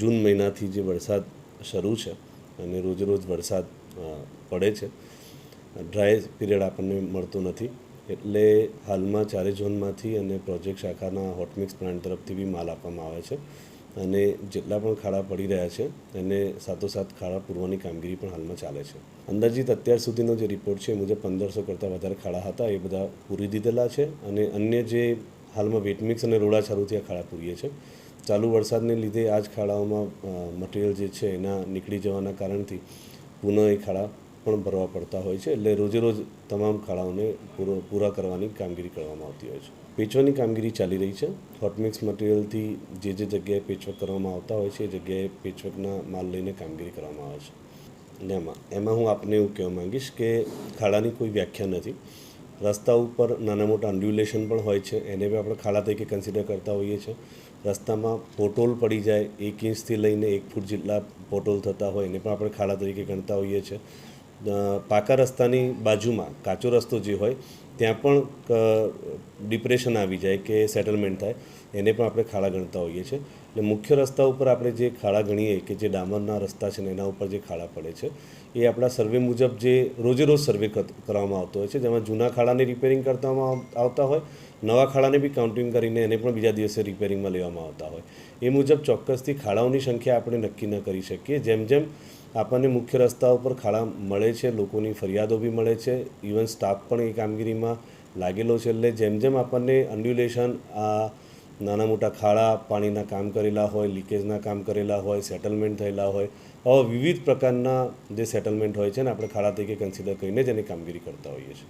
જૂન મહિનાથી જે વરસાદ શરૂ છે અને રોજ રોજ વરસાદ પડે છે. ડ્રાય પીરિયડ આપણને મળતો નથી. એટલે હાલમાં ચારે ઝોનમાંથી અને પ્રોજેક્ટ શાખાના હોટમિક્સ પ્લાન્ટ તરફથી બી માલ આપવામાં આવે છે. અને જેટલા પણ ખાડા પડી રહ્યા છે, એને સાથોસાથ ખાડા પૂરવાની કામગીરી પણ હાલમાં ચાલે છે. અંદાજિત અત્યાર સુધીનો જે રિપોર્ટ છે, એ મુજબ પંદરસો કરતાં વધારે ખાડા હતા. એ બધા પૂરી દીધેલા છે અને અન્ય જે હાલમાં વેટમિક્સ અને રોડાછારુંથી આ ખાડા પૂરીએ છે. ચાલુ વરસાદને લીધે આ જ ખાડાઓમાં મટીરિયલ જે છે એના નીકળી જવાના કારણથી પુનઃ એ ખાડા પણ ભરવા પડતા હોય છે. એટલે રોજે રોજ તમામ ખાડાઓને પૂરો, પૂરા કરવાની કામગીરી કરવામાં આવતી હોય છે. પેચવાની કામગીરી ચાલી રહી છે. હોટમિક્સ મટીરિયલથી જે જે જગ્યાએ પેચવર્ક કરવામાં આવતા હોય છે, એ જગ્યાએ પેચવર્કના માલ લઈને કામગીરી કરવામાં આવે છે. અને એમાં એમાં હું આપને એવું કહેવા માંગીશ કે ખાડાની કોઈ વ્યાખ્યા નથી. રસ્તા ઉપર નાના મોટા અન્ડ્યુલેશન પણ હોય છે, એને બી આપણે ખાડા તરીકે કન્સિડર કરતા હોઈએ છીએ. રસ્તામાં પોટોલ પડી જાય, એક ઇંચથી લઈને એક ફૂટ જેટલા પોટોલ થતા હોય, એને પણ આપણે ખાડા તરીકે ગણતા હોઈએ છીએ. પાકા રસ્તાની બાજુમાં કાચો રસ્તો જે હોય ત્યાં પણ ડિપ્રેશન આવી જાય કે સેટલમેન્ટ થાય, એને પણ આપણે ખાડા ગણતા હોઈએ છીએ. એટલે મુખ્ય રસ્તા ઉપર આપણે જે ખાડા ગણીએ કે જે ડામરના રસ્તા છે ને એના ઉપર જે ખાડા પડે છે, એ આપણા સર્વે મુજબ જે રોજે રોજ સર્વે કર- કરવામાં આવતો હોય છે. જેમાં જૂના ખાડાને રિપેરિંગ કરવામાં આવતા હોય નવા ખાડાને બી કાઉન્ટિંગ કરીને એને પણ બીજા દિવસે રિપેરિંગમાં લેવામાં આવતા હોય. એ મુજબ ચોક્કસથી ખાડાઓની સંખ્યા આપણે નક્કી ન કરી શકીએ. જેમ જેમ આપણને મુખ્ય રસ્તા ઉપર ખાડા મળે છે, લોકોની ફરિયાદો બી મળે છે ઇવન સ્ટાફ પણ એ કામગીરીમાં લાગેલો છે. એટલે જેમ જેમ આપણને અન્ડ્યુલેશન આ નાના મોટા ખાડા, પાણીના કામ કરેલા હોય લીકેજના કામ કરેલા હોય સેટલમેન્ટ થયેલા હોય, આવા વિવિધ પ્રકારના જે સેટલમેન્ટ હોય છે ને, આપણે ખાડા તરીકે કન્સિડર કરીને જ એની કામગીરી કરતા હોઈએ છીએ.